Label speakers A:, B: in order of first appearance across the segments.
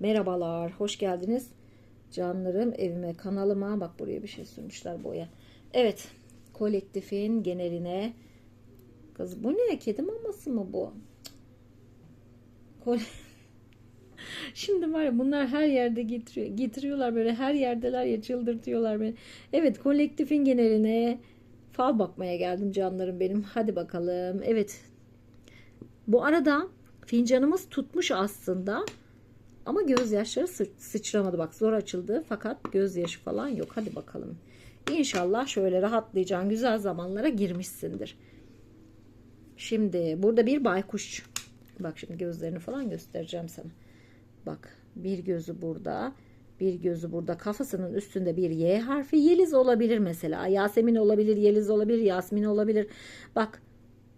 A: Merhabalar, hoş geldiniz. Canlarım evime, kanalıma. Bak buraya bir şey sürmüşler boya. Evet, kolektifin geneline. Kız bu ne? Kedi maması mı bu? Kol Şimdi var ya bunlar her yerde getiriyor, getiriyorlar böyle her yerdeler ya çıldırtıyorlar beni. Evet kolektifin geneline fal bakmaya geldim canlarım benim. Hadi bakalım. Evet. Bu arada fincanımız tutmuş aslında. Ama gözyaşları sı- sıçramadı. Bak zor açıldı fakat gözyaşı falan yok. Hadi bakalım. İnşallah şöyle rahatlayacağın güzel zamanlara girmişsindir. Şimdi burada bir baykuş. Bak şimdi gözlerini falan göstereceğim sana. Bak bir gözü burada. Bir gözü burada. Kafasının üstünde bir Y harfi. Yeliz olabilir mesela. Yasemin olabilir. Yeliz olabilir. Yasmin olabilir. Bak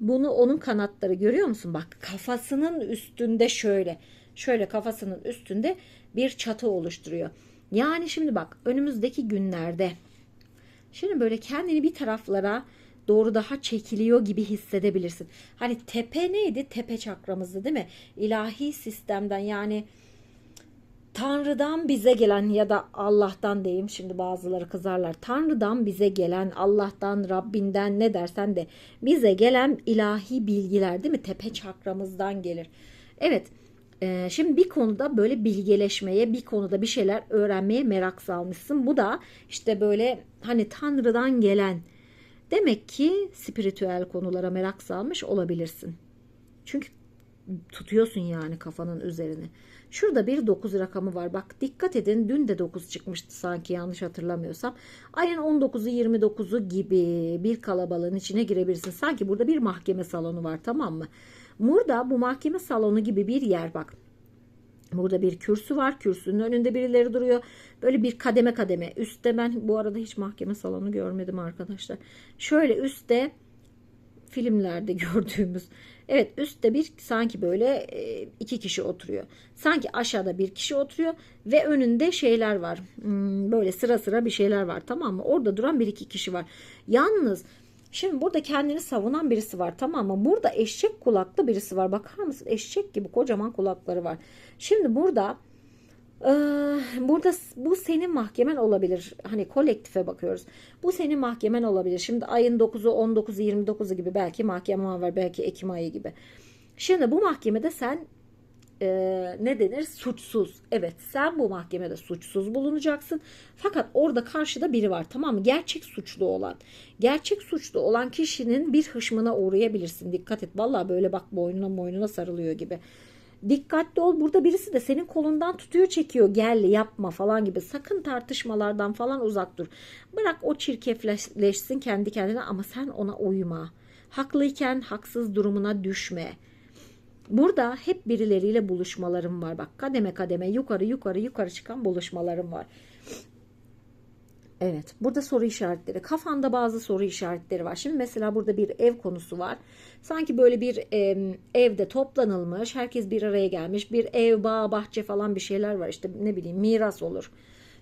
A: bunu onun kanatları görüyor musun? Bak kafasının üstünde şöyle. Şöyle kafasının üstünde bir çatı oluşturuyor. Yani şimdi bak önümüzdeki günlerde Şimdi böyle kendini bir taraflara doğru daha çekiliyor gibi hissedebilirsin. Hani tepe neydi? Tepe çakramızdı değil mi? İlahi sistemden yani Tanrı'dan bize gelen ya da Allah'tan diyeyim şimdi bazıları kızarlar. Tanrı'dan bize gelen, Allah'tan, Rabbinden ne dersen de bize gelen ilahi bilgiler değil mi? Tepe çakramızdan gelir. Evet. E, Şimdi bir konuda böyle bilgeleşmeye, bir konuda bir şeyler öğrenmeye merak salmışsın. Bu da işte böyle hani Tanrı'dan gelen. Demek ki spiritüel konulara merak salmış olabilirsin. Çünkü tutuyorsun yani kafanın üzerine. Şurada bir 9 rakamı var. Bak dikkat edin dün de 9 çıkmıştı sanki yanlış hatırlamıyorsam. Ayın 19'u 29'u gibi bir kalabalığın içine girebilirsin. Sanki burada bir mahkeme salonu var tamam mı? Burada bu mahkeme salonu gibi bir yer bak. Burada bir kürsü var. Kürsünün önünde birileri duruyor. Böyle bir kademe kademe. Üstte ben bu arada hiç mahkeme salonu görmedim arkadaşlar. Şöyle üstte filmlerde gördüğümüz. Evet üstte bir sanki böyle e, iki kişi oturuyor. Sanki aşağıda bir kişi oturuyor ve önünde şeyler var. Hmm, Böyle sıra sıra bir şeyler var tamam mı? Orada duran bir iki kişi var. Yalnız şimdi burada kendini savunan birisi var tamam mı? Burada eşek kulaklı birisi var. Bakar mısın? Eşek gibi kocaman kulakları var. Şimdi burada Burada bu senin mahkemen olabilir. Hani kolektife bakıyoruz. Bu senin mahkemen olabilir. Şimdi ayın 9'u, 19'u, 29'u gibi belki mahkeme var. Belki Ekim ayı gibi. Şimdi bu mahkemede sen e, ne denir? Suçsuz. Evet sen bu mahkemede suçsuz bulunacaksın. Fakat orada karşıda biri var tamam mı? Gerçek suçlu olan. Gerçek suçlu olan kişinin bir hışmına uğrayabilirsin. Dikkat et. Vallahi böyle bak boynuna boynuna sarılıyor gibi. Dikkatli ol burada birisi de senin kolundan tutuyor çekiyor gel yapma falan gibi sakın tartışmalardan falan uzak dur. Bırak o çirkefleşsin kendi kendine ama sen ona uyma. Haklıyken haksız durumuna düşme. Burada hep birileriyle buluşmalarım var bak kademe kademe yukarı yukarı yukarı çıkan buluşmalarım var. Evet, burada soru işaretleri. Kafanda bazı soru işaretleri var. Şimdi mesela burada bir ev konusu var. Sanki böyle bir e, evde toplanılmış, herkes bir araya gelmiş. Bir ev, bağ, bahçe falan bir şeyler var. İşte ne bileyim miras olur.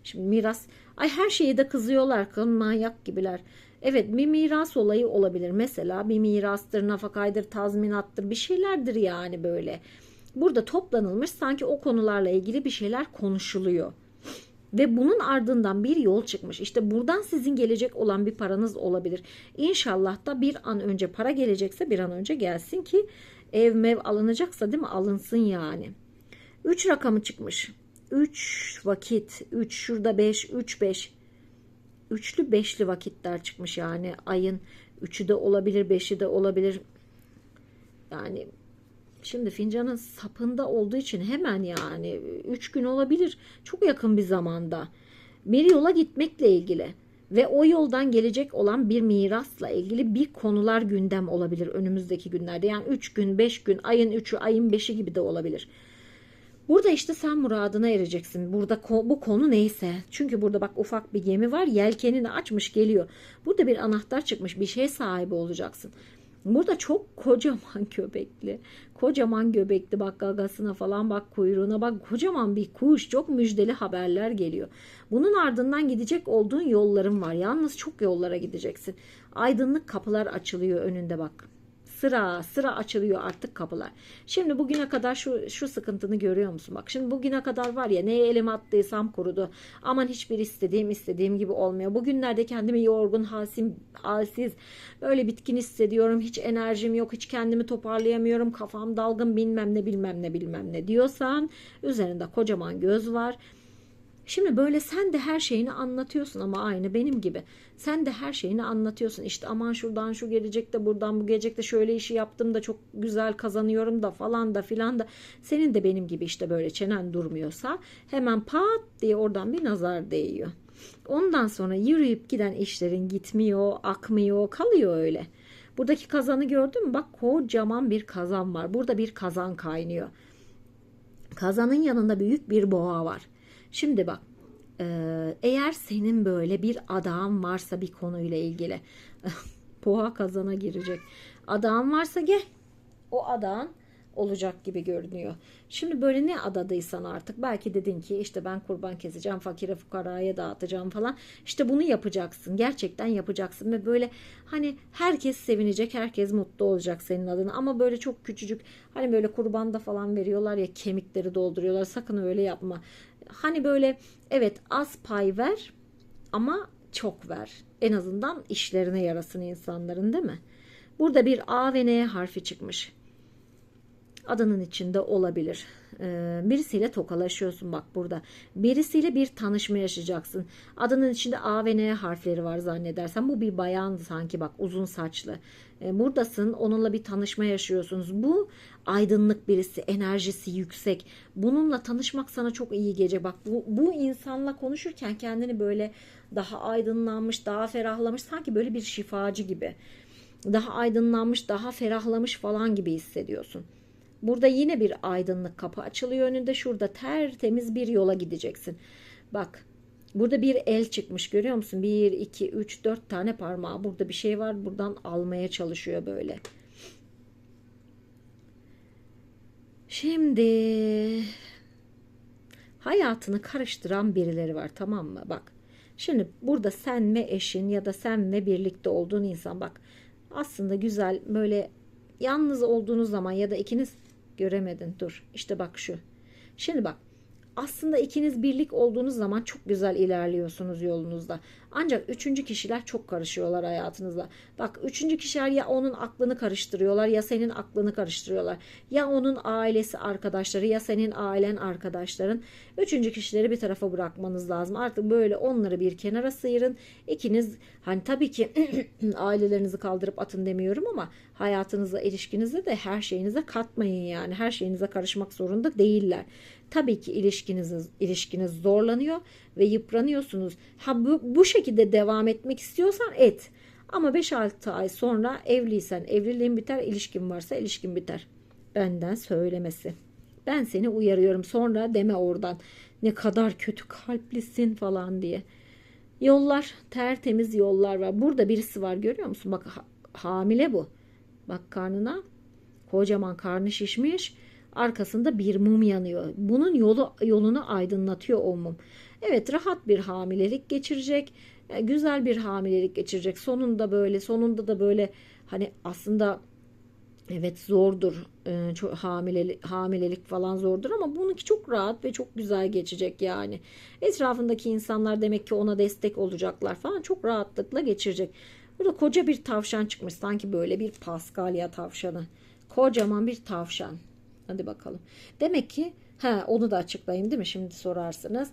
A: Şimdi miras, ay her şeyi de kızıyorlar. Kan manyak gibiler. Evet bir miras olayı olabilir. Mesela bir mirastır, nafakaydır, tazminattır bir şeylerdir yani böyle. Burada toplanılmış sanki o konularla ilgili bir şeyler konuşuluyor. Ve bunun ardından bir yol çıkmış. İşte buradan sizin gelecek olan bir paranız olabilir. İnşallah da bir an önce para gelecekse bir an önce gelsin ki ev mev alınacaksa değil mi alınsın yani. 3 rakamı çıkmış. 3 vakit. 3 şurada 5 3 5. Üçlü beşli vakitler çıkmış yani ayın 3'ü de olabilir 5'i de olabilir. Yani Şimdi fincanın sapında olduğu için hemen yani 3 gün olabilir. Çok yakın bir zamanda. Bir yola gitmekle ilgili ve o yoldan gelecek olan bir mirasla ilgili bir konular gündem olabilir önümüzdeki günlerde. Yani 3 gün, 5 gün, ayın 3'ü, ayın 5'i gibi de olabilir. Burada işte sen muradına ereceksin. Burada bu konu neyse. Çünkü burada bak ufak bir gemi var. Yelkenini açmış geliyor. Burada bir anahtar çıkmış. Bir şey sahibi olacaksın. Burada çok kocaman göbekli, kocaman göbekli bak gagasına falan bak kuyruğuna bak kocaman bir kuş çok müjdeli haberler geliyor. Bunun ardından gidecek olduğun yolların var. Yalnız çok yollara gideceksin. Aydınlık kapılar açılıyor önünde bak. Sıra sıra açılıyor artık kapılar. Şimdi bugüne kadar şu şu sıkıntını görüyor musun? Bak şimdi bugüne kadar var ya neye elime attıysam kurudu. Aman hiçbir istediğim istediğim gibi olmuyor. Bugünlerde kendimi yorgun, halsim, halsiz, böyle bitkin hissediyorum. Hiç enerjim yok, hiç kendimi toparlayamıyorum. Kafam dalgın bilmem ne bilmem ne bilmem ne diyorsan üzerinde kocaman göz var. Şimdi böyle sen de her şeyini anlatıyorsun ama aynı benim gibi. Sen de her şeyini anlatıyorsun. İşte aman şuradan şu gelecek de buradan bu gelecek de şöyle işi yaptım da çok güzel kazanıyorum da falan da filan da. Senin de benim gibi işte böyle çenen durmuyorsa hemen pat diye oradan bir nazar değiyor. Ondan sonra yürüyüp giden işlerin gitmiyor, akmıyor, kalıyor öyle. Buradaki kazanı gördün mü? Bak kocaman bir kazan var. Burada bir kazan kaynıyor. Kazanın yanında büyük bir boğa var. Şimdi bak eğer senin böyle bir adağın varsa bir konuyla ilgili boğa kazana girecek. Adağın varsa gel. O adağın olacak gibi görünüyor. Şimdi böyle ne adadıysan artık belki dedin ki işte ben kurban keseceğim fakire fukaraya dağıtacağım falan. İşte bunu yapacaksın. Gerçekten yapacaksın ve böyle hani herkes sevinecek, herkes mutlu olacak senin adına ama böyle çok küçücük hani böyle kurbanda falan veriyorlar ya kemikleri dolduruyorlar. Sakın öyle yapma. Hani böyle evet az pay ver ama çok ver. En azından işlerine yarasın insanların değil mi? Burada bir A ve N harfi çıkmış adının içinde olabilir. Ee, birisiyle tokalaşıyorsun bak burada. Birisiyle bir tanışma yaşayacaksın. Adının içinde A ve N harfleri var zannedersen. Bu bir bayan sanki bak uzun saçlı. Ee, buradasın onunla bir tanışma yaşıyorsunuz. Bu aydınlık birisi enerjisi yüksek. Bununla tanışmak sana çok iyi gelecek. Bak bu, bu insanla konuşurken kendini böyle daha aydınlanmış daha ferahlamış sanki böyle bir şifacı gibi. Daha aydınlanmış daha ferahlamış falan gibi hissediyorsun. Burada yine bir aydınlık kapı açılıyor önünde. Şurada tertemiz bir yola gideceksin. Bak burada bir el çıkmış görüyor musun? 1, 2, 3, 4 tane parmağı. Burada bir şey var. Buradan almaya çalışıyor böyle. Şimdi hayatını karıştıran birileri var tamam mı? Bak şimdi burada sen ve eşin ya da sen ve birlikte olduğun insan bak aslında güzel böyle yalnız olduğunuz zaman ya da ikiniz Göremedin dur. İşte bak şu. Şimdi bak aslında ikiniz birlik olduğunuz zaman çok güzel ilerliyorsunuz yolunuzda. Ancak üçüncü kişiler çok karışıyorlar hayatınızda. Bak üçüncü kişiler ya onun aklını karıştırıyorlar ya senin aklını karıştırıyorlar. Ya onun ailesi arkadaşları ya senin ailen arkadaşların. Üçüncü kişileri bir tarafa bırakmanız lazım. Artık böyle onları bir kenara sıyırın. İkiniz hani tabii ki ailelerinizi kaldırıp atın demiyorum ama hayatınıza ilişkinize de her şeyinize katmayın yani. Her şeyinize karışmak zorunda değiller. Tabii ki ilişkiniz ilişkiniz zorlanıyor ve yıpranıyorsunuz. Ha bu, bu şekilde devam etmek istiyorsan et. Ama 5-6 ay sonra evliysen evliliğin biter, ilişkin varsa ilişkin biter. Benden söylemesi. Ben seni uyarıyorum sonra deme oradan ne kadar kötü kalplisin falan diye. Yollar tertemiz yollar var. Burada birisi var görüyor musun? Bak ha, hamile bu. Bak karnına kocaman karnı şişmiş. Arkasında bir mum yanıyor. Bunun yolu yolunu aydınlatıyor o mum. Evet rahat bir hamilelik geçirecek. E, güzel bir hamilelik geçirecek. Sonunda böyle sonunda da böyle hani aslında evet zordur. E, çok hamilelik, hamilelik falan zordur ama bununki çok rahat ve çok güzel geçecek yani. Etrafındaki insanlar demek ki ona destek olacaklar falan çok rahatlıkla geçirecek. Burada koca bir tavşan çıkmış. Sanki böyle bir Paskalya tavşanı. Kocaman bir tavşan. Hadi bakalım. Demek ki ha onu da açıklayayım değil mi? Şimdi sorarsınız.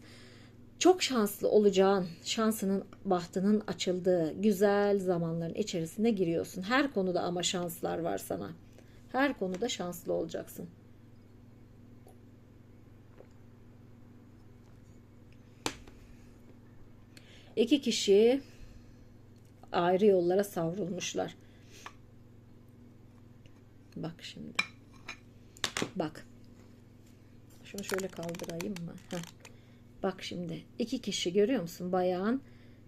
A: Çok şanslı olacağın, şansının, bahtının açıldığı güzel zamanların içerisine giriyorsun. Her konuda ama şanslar var sana. Her konuda şanslı olacaksın. İki kişi ayrı yollara savrulmuşlar. Bak şimdi. Bak. Şunu şöyle kaldırayım mı? Heh. Bak şimdi iki kişi görüyor musun? Bayan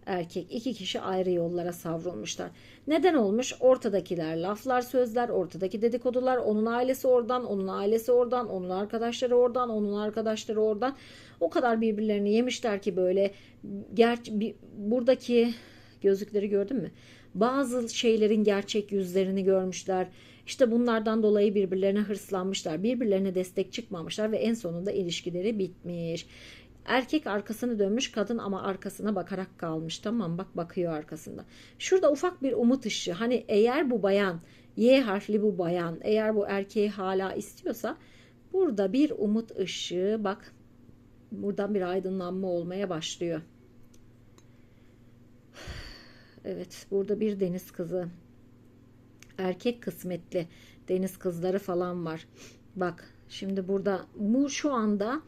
A: erkek iki kişi ayrı yollara savrulmuşlar. Neden olmuş? Ortadakiler laflar sözler, ortadaki dedikodular, onun ailesi oradan, onun ailesi oradan, onun arkadaşları oradan, onun arkadaşları oradan. O kadar birbirlerini yemişler ki böyle gerçi buradaki gözlükleri gördün mü? Bazı şeylerin gerçek yüzlerini görmüşler. İşte bunlardan dolayı birbirlerine hırslanmışlar. Birbirlerine destek çıkmamışlar ve en sonunda ilişkileri bitmiş. Erkek arkasını dönmüş kadın ama arkasına bakarak kalmış tamam bak bakıyor arkasında. Şurada ufak bir umut ışığı hani eğer bu bayan Y harfli bu bayan eğer bu erkeği hala istiyorsa burada bir umut ışığı bak buradan bir aydınlanma olmaya başlıyor. Evet burada bir deniz kızı erkek kısmetli deniz kızları falan var. Bak şimdi burada bu şu anda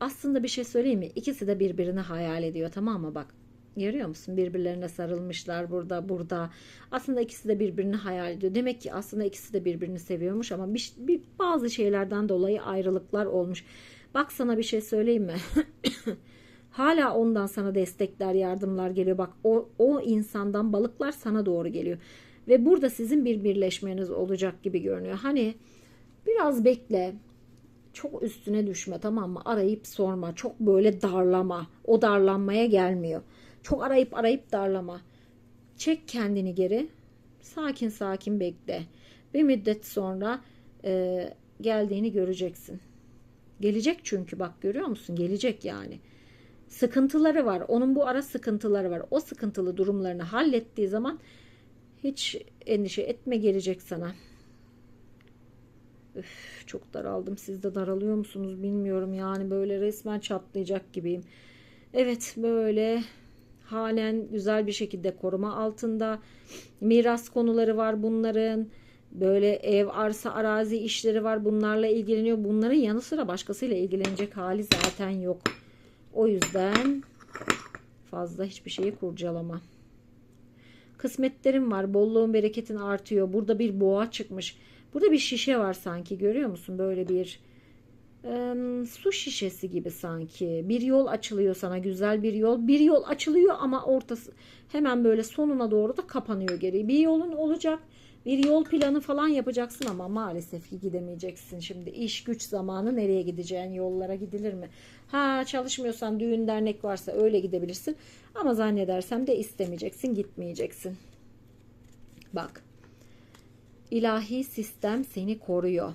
A: aslında bir şey söyleyeyim mi? İkisi de birbirini hayal ediyor tamam mı? Bak görüyor musun? Birbirlerine sarılmışlar burada burada. Aslında ikisi de birbirini hayal ediyor. Demek ki aslında ikisi de birbirini seviyormuş ama bir, bir bazı şeylerden dolayı ayrılıklar olmuş. Bak sana bir şey söyleyeyim mi? Hala ondan sana destekler, yardımlar geliyor. Bak o, o insandan balıklar sana doğru geliyor. Ve burada sizin bir birleşmeniz olacak gibi görünüyor. Hani biraz bekle. Çok üstüne düşme tamam mı? Arayıp sorma. Çok böyle darlama. O darlanmaya gelmiyor. Çok arayıp arayıp darlama. Çek kendini geri. Sakin sakin bekle. Bir müddet sonra e, geldiğini göreceksin. Gelecek çünkü bak görüyor musun? Gelecek yani sıkıntıları var. Onun bu ara sıkıntıları var. O sıkıntılı durumlarını hallettiği zaman hiç endişe etme gelecek sana. Üf, çok daraldım. Siz de daralıyor musunuz bilmiyorum. Yani böyle resmen çatlayacak gibiyim. Evet böyle halen güzel bir şekilde koruma altında. Miras konuları var bunların. Böyle ev, arsa, arazi işleri var. Bunlarla ilgileniyor. Bunların yanı sıra başkasıyla ilgilenecek hali zaten yok. O yüzden fazla hiçbir şeyi kurcalama. Kısmetlerim var. Bolluğun bereketin artıyor. Burada bir boğa çıkmış. Burada bir şişe var sanki. Görüyor musun? Böyle bir e, su şişesi gibi sanki. Bir yol açılıyor sana. Güzel bir yol. Bir yol açılıyor ama ortası hemen böyle sonuna doğru da kapanıyor geri. Bir yolun olacak. Bir yol planı falan yapacaksın ama maalesef ki gidemeyeceksin. Şimdi iş güç zamanı nereye gideceğin yollara gidilir mi? Ha çalışmıyorsan düğün dernek varsa öyle gidebilirsin. Ama zannedersem de istemeyeceksin gitmeyeceksin. Bak ilahi sistem seni koruyor.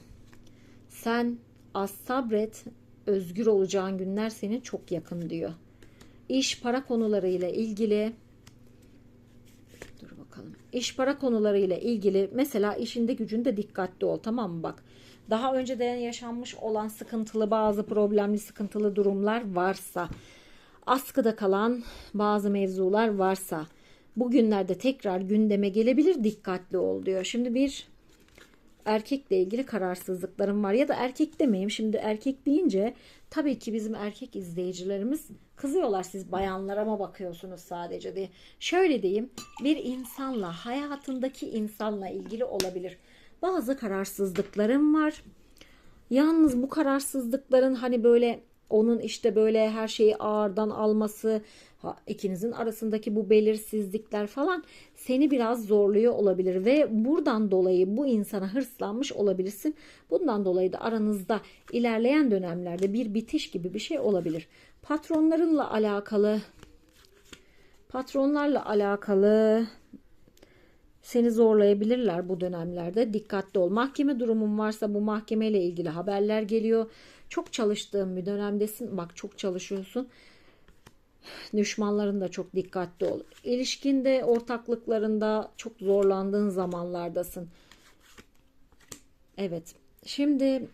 A: Sen az sabret özgür olacağın günler senin çok yakın diyor. İş para konularıyla ilgili. İş para konularıyla ilgili mesela işinde gücünde dikkatli ol tamam mı bak. Daha önceden yaşanmış olan sıkıntılı bazı problemli sıkıntılı durumlar varsa askıda kalan bazı mevzular varsa bugünlerde tekrar gündeme gelebilir dikkatli ol diyor. Şimdi bir erkekle ilgili kararsızlıklarım var ya da erkek demeyeyim şimdi erkek deyince tabii ki bizim erkek izleyicilerimiz kızıyorlar siz bayanlara mı bakıyorsunuz sadece diye. Şöyle diyeyim bir insanla hayatındaki insanla ilgili olabilir. Bazı kararsızlıklarım var. Yalnız bu kararsızlıkların hani böyle onun işte böyle her şeyi ağırdan alması, ikinizin arasındaki bu belirsizlikler falan seni biraz zorluyor olabilir ve buradan dolayı bu insana hırslanmış olabilirsin. Bundan dolayı da aranızda ilerleyen dönemlerde bir bitiş gibi bir şey olabilir. Patronlarınla alakalı patronlarla alakalı seni zorlayabilirler bu dönemlerde. Dikkatli ol. Mahkeme durumun varsa bu mahkemeyle ilgili haberler geliyor. Çok çalıştığın bir dönemdesin. Bak çok çalışıyorsun. Düşmanların da çok dikkatli ol. İlişkinde, ortaklıklarında çok zorlandığın zamanlardasın. Evet. Şimdi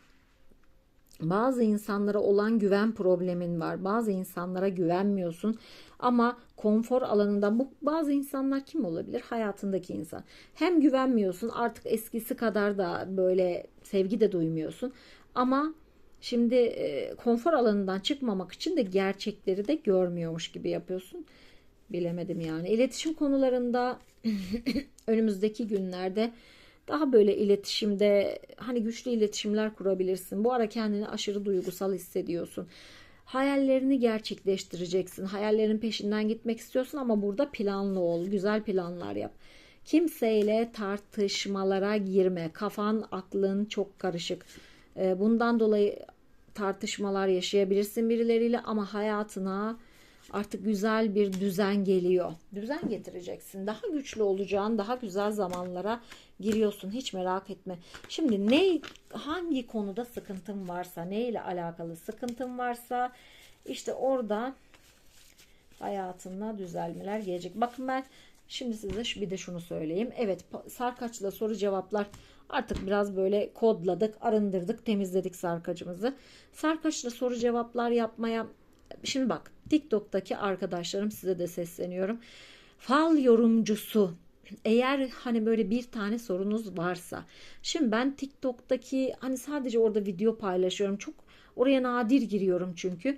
A: bazı insanlara olan güven problemin var. Bazı insanlara güvenmiyorsun ama konfor alanında bu bazı insanlar kim olabilir? Hayatındaki insan. Hem güvenmiyorsun artık eskisi kadar da böyle sevgi de duymuyorsun ama şimdi e, konfor alanından çıkmamak için de gerçekleri de görmüyormuş gibi yapıyorsun. Bilemedim yani. İletişim konularında önümüzdeki günlerde daha böyle iletişimde hani güçlü iletişimler kurabilirsin. Bu ara kendini aşırı duygusal hissediyorsun. Hayallerini gerçekleştireceksin. Hayallerin peşinden gitmek istiyorsun ama burada planlı ol. Güzel planlar yap. Kimseyle tartışmalara girme. Kafan, aklın çok karışık. Ee, bundan dolayı tartışmalar yaşayabilirsin birileriyle ama hayatına artık güzel bir düzen geliyor. Düzen getireceksin. Daha güçlü olacağın, daha güzel zamanlara giriyorsun hiç merak etme. Şimdi ne hangi konuda sıkıntın varsa, ne ile alakalı sıkıntın varsa işte orada hayatında düzelmeler gelecek. Bakın ben şimdi size bir de şunu söyleyeyim. Evet sarkaçla soru cevaplar artık biraz böyle kodladık, arındırdık, temizledik sarkacımızı. Sarkaçla soru cevaplar yapmaya şimdi bak TikTok'taki arkadaşlarım size de sesleniyorum. Fal yorumcusu eğer hani böyle bir tane sorunuz varsa şimdi ben TikTok'taki hani sadece orada video paylaşıyorum çok oraya nadir giriyorum çünkü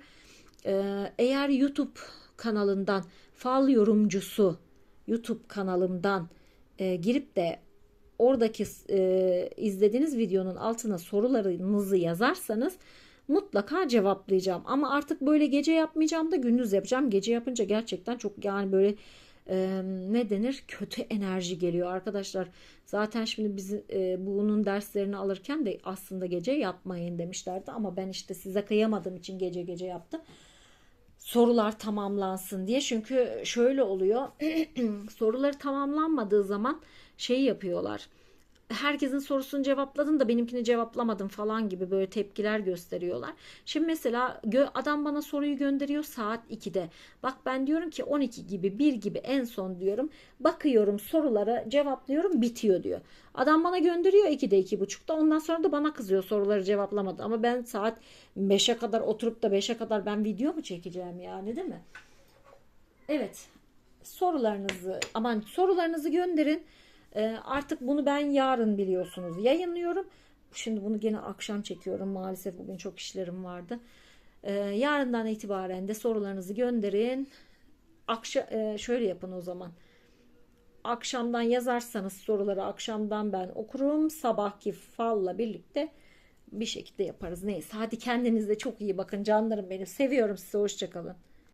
A: Ee, eğer YouTube kanalından fal yorumcusu YouTube kanalımdan e, girip de oradaki e, izlediğiniz videonun altına sorularınızı yazarsanız mutlaka cevaplayacağım. Ama artık böyle gece yapmayacağım da gündüz yapacağım. Gece yapınca gerçekten çok yani böyle e, ne denir kötü enerji geliyor arkadaşlar. Zaten şimdi biz e, bunun derslerini alırken de aslında gece yapmayın demişlerdi ama ben işte size kıyamadığım için gece gece yaptım sorular tamamlansın diye. Çünkü şöyle oluyor. soruları tamamlanmadığı zaman şey yapıyorlar. Herkesin sorusunu cevapladın da benimkini cevaplamadın falan gibi böyle tepkiler gösteriyorlar. Şimdi mesela adam bana soruyu gönderiyor saat 2'de. Bak ben diyorum ki 12 gibi 1 gibi en son diyorum. Bakıyorum sorulara cevaplıyorum bitiyor diyor. Adam bana gönderiyor 2'de 2.30'da ondan sonra da bana kızıyor soruları cevaplamadı. Ama ben saat 5'e kadar oturup da 5'e kadar ben video mu çekeceğim yani değil mi? Evet sorularınızı aman sorularınızı gönderin. Ee, artık bunu ben yarın biliyorsunuz yayınlıyorum. Şimdi bunu gene akşam çekiyorum. Maalesef bugün çok işlerim vardı. Ee, yarından itibaren de sorularınızı gönderin. Akşam şöyle yapın o zaman. Akşamdan yazarsanız soruları akşamdan ben okurum. Sabahki falla birlikte bir şekilde yaparız. Neyse hadi kendinize çok iyi bakın canlarım benim. Seviyorum sizi. Hoşçakalın.